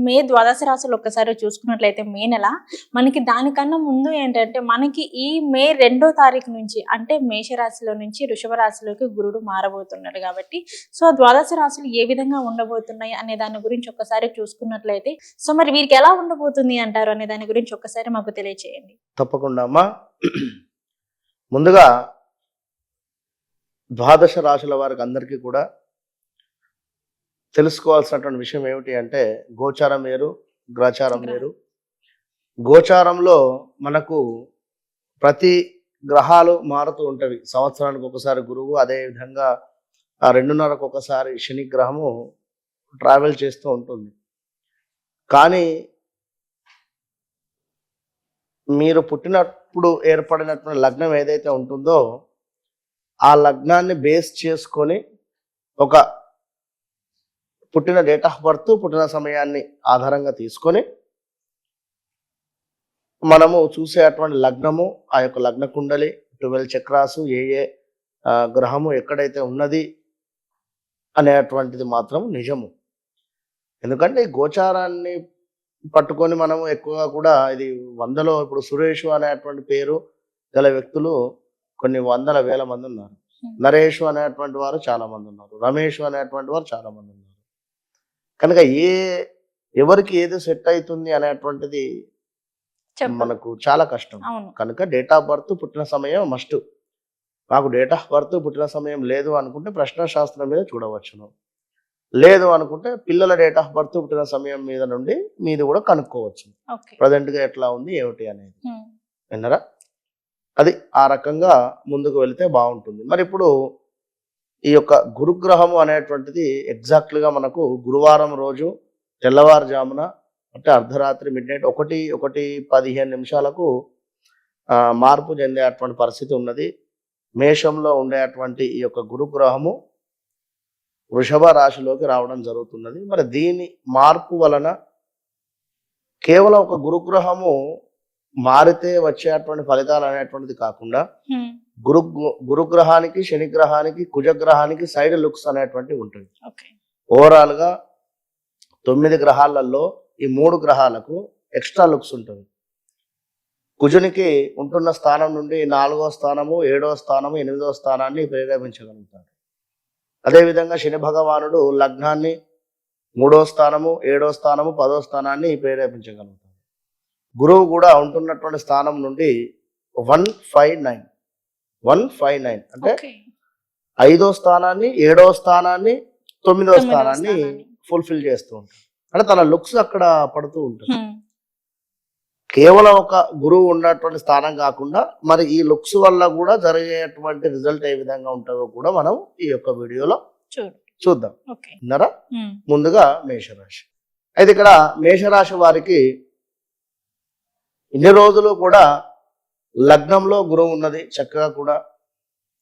మే ద్వాదశ రాశులు ఒక్కసారి చూసుకున్నట్లయితే మే నెల మనకి దానికన్నా ముందు ఏంటంటే మనకి ఈ మే రెండో తారీఖు నుంచి అంటే మేషరాశిలో నుంచి వృషభ రాశిలోకి గురుడు మారబోతున్నాడు కాబట్టి సో ఆ ద్వాదశ రాశులు ఏ విధంగా ఉండబోతున్నాయి అనే దాని గురించి ఒక్కసారి చూసుకున్నట్లయితే సో మరి వీరికి ఎలా ఉండబోతుంది అంటారు అనే దాని గురించి ఒక్కసారి మాకు తెలియచేయండి. తప్పకుండా అమ్మా. ముందుగా ద్వాదశ రాశుల వారికి అందరికీ కూడా తెలుసుకోవాల్సినటువంటి విషయం ఏమిటి అంటే గోచారం వేరు గ్రచారం వేరు. గోచారంలో మనకు ప్రతి గ్రహాలు మారుతూ ఉంటవి. సంవత్సరానికి ఒకసారి గురువు అదే విధంగా ఆ రెండున్నరకు ఒకసారి శని గ్రహము ట్రావెల్ చేస్తూ ఉంటుంది. కానీ మీరు పుట్టినప్పుడు ఏర్పడినటువంటి లగ్నం ఏదైతే ఉంటుందో ఆ లగ్నాన్ని బేస్ చేసుకొని ఒక పుట్టిన డేట్ ఆఫ్ బర్త్ పుట్టిన సమయాన్ని ఆధారంగా తీసుకొని మనము చూసేటువంటి లగ్నము ఆ యొక్క లగ్న కుండలి ట్వెల్వ్ చక్రాసు ఏ ఏ గ్రహము ఎక్కడైతే ఉన్నది అనేటువంటిది మాత్రం నిజము. ఎందుకంటే ఈ గోచారాన్ని పట్టుకొని మనము ఎక్కువగా కూడా ఇది వందలో ఇప్పుడు సురేష్ అనేటువంటి పేరు గల వ్యక్తులు కొన్ని వందల వేల మంది ఉన్నారు. నరేష్ అనేటువంటి వారు చాలా మంది ఉన్నారు. రమేష్ అనేటువంటి వారు చాలా మంది ఉన్నారు. కనుక ఏ ఎవరికి ఏది సెట్ అవుతుంది అనేటువంటిది మనకు చాలా కష్టం. కనుక డేట్ ఆఫ్ బర్త్ పుట్టిన సమయం మస్ట్. మాకు డేట్ ఆఫ్ బర్త్ పుట్టిన సమయం లేదు అనుకుంటే ప్రశ్న శాస్త్రం మీద చూడవచ్చును. లేదు అనుకుంటే పిల్లల డేట్ ఆఫ్ బర్త్ పుట్టిన సమయం మీద నుండి మీది కూడా కనుక్కోవచ్చు. ఓకే. ప్రజెంట్గా ఎట్లా ఉంది ఏమిటి అనేది. విన్నరా? అది ఆ రకంగా ముందుకు వెళితే బాగుంటుంది. మరి ఇప్పుడు ఈ యొక్క గురుగ్రహము అనేటువంటిది ఎగ్జాక్ట్గా మనకు గురువారం రోజు తెల్లవారుజామున అంటే అర్ధరాత్రి మిడ్ నైట్ ఒకటి ఒకటి పదిహేను నిమిషాలకు మార్పు చెందేటువంటి పరిస్థితి ఉన్నది. మేషంలో ఉండేటువంటి ఈ యొక్క గురుగ్రహము వృషభ రాశిలోకి రావడం జరుగుతున్నది. మరి దీని మార్పు వలన కేవలం ఒక గురుగ్రహము మారితే వచ్చేటువంటి ఫలితాలు అనేటువంటిది కాకుండా గురు గురుగ్రహానికి శనిగ్రహానికి కుజగ్రహానికి సైడ్ లుక్స్ అనేటువంటివి ఉంటుంది ఓవరాల్గా తొమ్మిది గ్రహాలలో ఈ మూడు గ్రహాలకు ఎక్స్ట్రా లుక్స్ ఉంటుంది. కుజునికి ఉంటున్న స్థానం నుండి నాలుగో స్థానము ఏడో స్థానము ఎనిమిదో స్థానాన్ని ప్రేరేపించగలుగుతాడు. అదేవిధంగా శని భగవానుడు లగ్నాన్ని మూడో స్థానము ఏడో స్థానము పదో స్థానాన్ని ప్రేరేపించగలుగుతాడు. గురువు కూడా ఉంటున్నటువంటి స్థానం నుండి one five nine. One five nine. అంటే ఐదో స్థానాన్ని ఏడో స్థానాన్ని తొమ్మిదో స్థానాన్ని. ఫుల్ఫిల్ చేస్తూ ఉంటాడు. అంటే తన లుక్స్ అక్కడ పడుతూ ఉంటుంది కేవలం ఒక గురువు ఉన్నటువంటి స్థానం కాకుండా మరి ఈ లుక్స్ వల్ల కూడా జరిగేటువంటి రిజల్ట్ ఏ విధంగా ఉంటుందో కూడా మనం ఈ యొక్క వీడియోలో చూద్దాం. విన్నారా? ముందుగా మేషరాశి. అయితే ఇక్కడ మేషరాశి వారికి ఇన్ని రోజులు కూడా లగ్నంలో గురువు ఉన్నది చక్కగా కూడా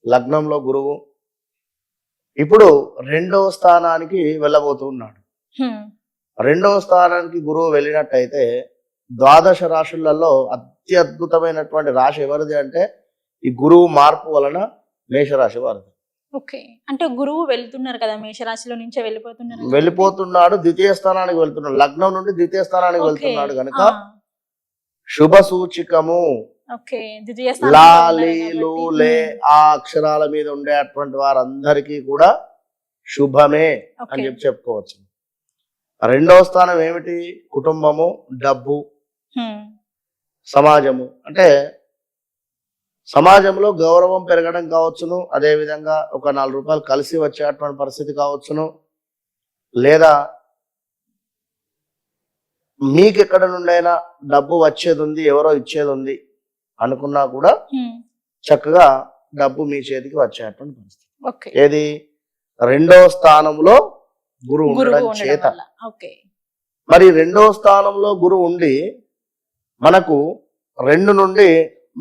లగ్నంలో గురువు. ఇప్పుడు రెండవ స్థానానికి వెళ్ళబోతున్నాడు రెండవ స్థానానికి గురువు వెళ్ళినట్టయితే ద్వాదశ రాశులలో అత్యద్భుతమైనటువంటి రాశి ఎవరిది అంటే ఈ గురువు మార్పు వలన మేషరాశి వారిది. ఓకే. అంటే గురువు వెళ్తున్నారు కదా మేషరాశిలో నుంచే వెళ్ళిపోతున్నారు? వెళ్ళిపోతున్నాడు ద్వితీయ స్థానానికి వెళ్తున్నాడు. లగ్నం నుండి ద్వితీయ స్థానానికి. వెళ్తున్నాడు కనుక శుభ సూచికము లా ఆ అక్షరాల మీద ఉండేటువంటి వారందరికీ కూడా శుభమే అని. చెప్పి చెప్పుకోవచ్చు. రెండవ స్థానం ఏమిటి? కుటుంబము డబ్బు సమాజము. అంటే సమాజంలో గౌరవం పెరగడం కావచ్చును అదే విధంగా ఒక నాలుగు రూపాయలు కలిసి వచ్చేటువంటి పరిస్థితి కావచ్చును లేదా మీకు ఎక్కడ నుండైనా డబ్బు వచ్చేది ఉంది ఎవరో ఇచ్చేది ఉంది అనుకున్నా కూడా చక్కగా డబ్బు మీ చేతికి వచ్చేటువంటి పరిస్థితి. ఓకే. ఏది? రెండో స్థానంలో గురువు ఉండడం చేత. మరి రెండో స్థానంలో గురువు ఉండి మనకు రెండు నుండి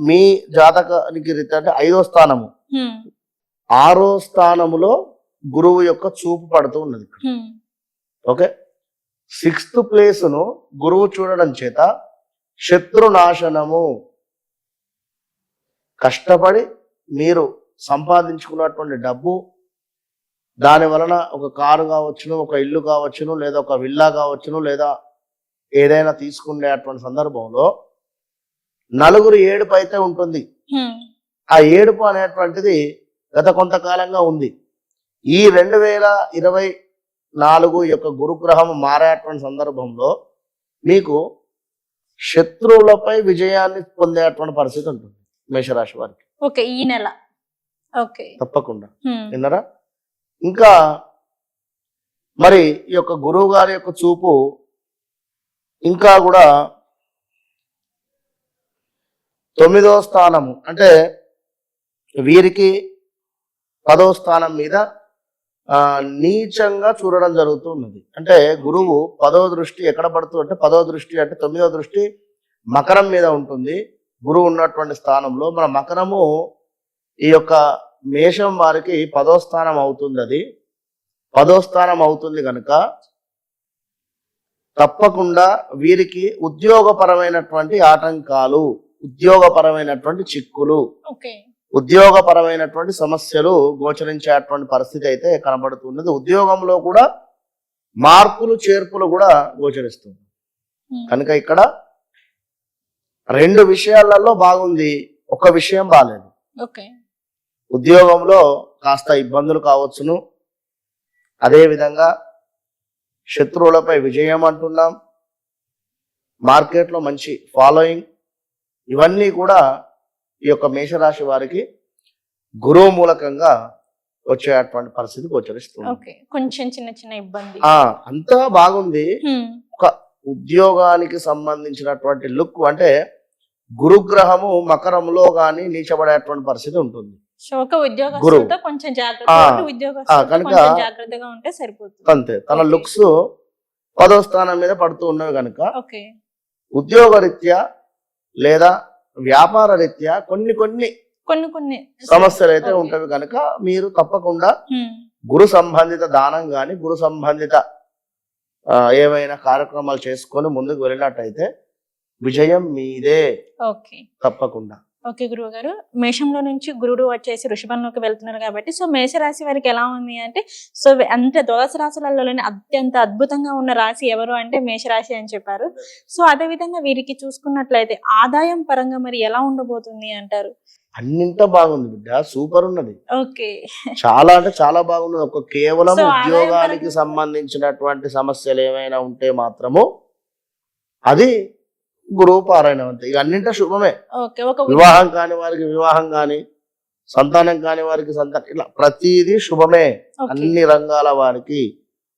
మీ జాతకానికి రీత్యా అంటే ఐదో స్థానము. ఆరో స్థానములో గురువు యొక్క చూపు పడుతూ ఉన్నది ఓకే? సిక్స్త్ ప్లేస్ను గురువు చూడడం చేత శత్రునాశనము. కష్టపడి మీరు సంపాదించుకున్నటువంటి డబ్బు దాని వలన ఒక కారు కావచ్చును ఒక ఇల్లు కావచ్చును లేదా ఒక విల్లా కావచ్చును లేదా ఏదైనా తీసుకునేటువంటి సందర్భంలో నలుగురు ఏడుపు అయితే ఉంటుంది. ఆ ఏడుపు అనేటువంటిది గత కొంతకాలంగా ఉంది. ఈ రెండు వేల ఇరవై నాలుగు యొక్క గురుగ్రహం మారేటువంటి సందర్భంలో మీకు శత్రువులపై విజయాన్ని పొందేటువంటి పరిస్థితి ఉంటుంది మేషరాశి వారికి. ఓకే ఈ నెల. ఓకే. తప్పకుండా. విన్నరా? ఇంకా మరి ఈ యొక్క గురువు గారి యొక్క చూపు ఇంకా కూడా తొమ్మిదో స్థానము అంటే వీరికి పదో స్థానం మీద నీచంగా చూడడం జరుగుతూ ఉన్నది అంటే గురువు పదో దృష్టి ఎక్కడ పడుతుంది అంటే పదవ దృష్టి అంటే తొమ్మిదవ దృష్టి మకరం మీద ఉంటుంది. గురువు ఉన్నటువంటి స్థానంలో మన మకరము ఈ యొక్క మేషం వారికి పదో స్థానం అవుతుంది అది. పదో స్థానం అవుతుంది కనుక తప్పకుండా వీరికి ఉద్యోగపరమైనటువంటి ఆటంకాలు ఉద్యోగపరమైనటువంటి చిక్కులు. ఉద్యోగపరమైనటువంటి సమస్యలు గోచరించేటువంటి పరిస్థితి అయితే కనబడుతున్నది. ఉద్యోగంలో కూడా మార్పులు చేర్పులు కూడా గోచరిస్తుంది. హ్మ్. కనుక ఇక్కడ రెండు విషయాలలో బాగుంది ఒక విషయం బాగాలేదు ఉద్యోగంలో కాస్త ఇబ్బందులు కావచ్చును. అదే విధంగా శత్రువులపై విజయం అంటున్నాం. మార్కెట్లో మంచి ఫాలోయింగ్. ఇవన్నీ కూడా ఈ యొక్క మేషరాశి వారికి గురువు మూలకంగా వచ్చేటువంటి పరిస్థితి గోచరిస్తుంది. కొంచెం చిన్న చిన్న ఇబ్బంది. అంతా బాగుంది. ఒక ఉద్యోగానికి సంబంధించినటువంటి లుక్ అంటే గురుగ్రహము మకరంలో గాని నీచబడేటువంటి పరిస్థితి ఉంటుంది. అంతే. తన. లుక్స్ పదో స్థానం మీద పడుతూ ఉన్నవి కనుక ఓకే. ఉద్యోగ రీత్యా లేదా వ్యాపార రీత్యా కొన్ని కొన్ని కొన్ని కొన్ని సమస్యలు అయితే. ఉంటవి కనుక మీరు తప్పకుండా హ్మ్. గురు సంబంధిత దానం గాని గురు సంబంధిత ఆ, ఏవైనా కార్యక్రమాలు చేసుకొని ముందుకు వెళ్ళినట్టయితే విజయం మీదే తప్పకుండా ఓకే గురువు గారు మేషంలో నుంచి గురుడు వచ్చేసి వృషభంలోకి వెళ్తున్నారు కాబట్టి సో మేషరాశి వారికి ఎలా ఉంది అంటే సో అంటే ద్వాదశ రాశులలోనే అత్యంత అద్భుతంగా ఉన్న రాశి ఎవరు అంటే మేషరాశి అని చెప్పారు. సో అదే విధంగా వీరికి చూసుకున్నట్లయితే ఆదాయం పరంగా మరి ఎలా ఉండబోతుంది అంటారు? అన్నింట బాగుంది బిడ్డ సూపర్ ఉన్నది. ఓకే. చాలా అంటే చాలా బాగున్నది. ఒక కేవలం ఉద్యోగానికి సంబంధించినటువంటి సమస్యలు ఏమైనా ఉంటే మాత్రము అది గురువు పారాయణం అంతే. ఇక అన్నింట శుభమే. వివాహం కాని వారికి వివాహం కాని సంతానం కాని వారికి సంతానం ఇట్లా ప్రతిదీ శుభమే. అన్ని రంగాల వారికి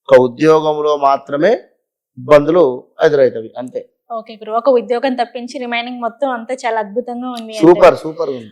ఒక ఉద్యోగంలో మాత్రమే ఇబ్బందులు ఎదురవుతాయి అంతే. ఓకే గురు ఒక ఉద్యోగం తప్పించి రిమైనింగ్ మొత్తం అంతా చాలా అద్భుతంగా ఉంది. సూపర్ సూపర్ ఉంది.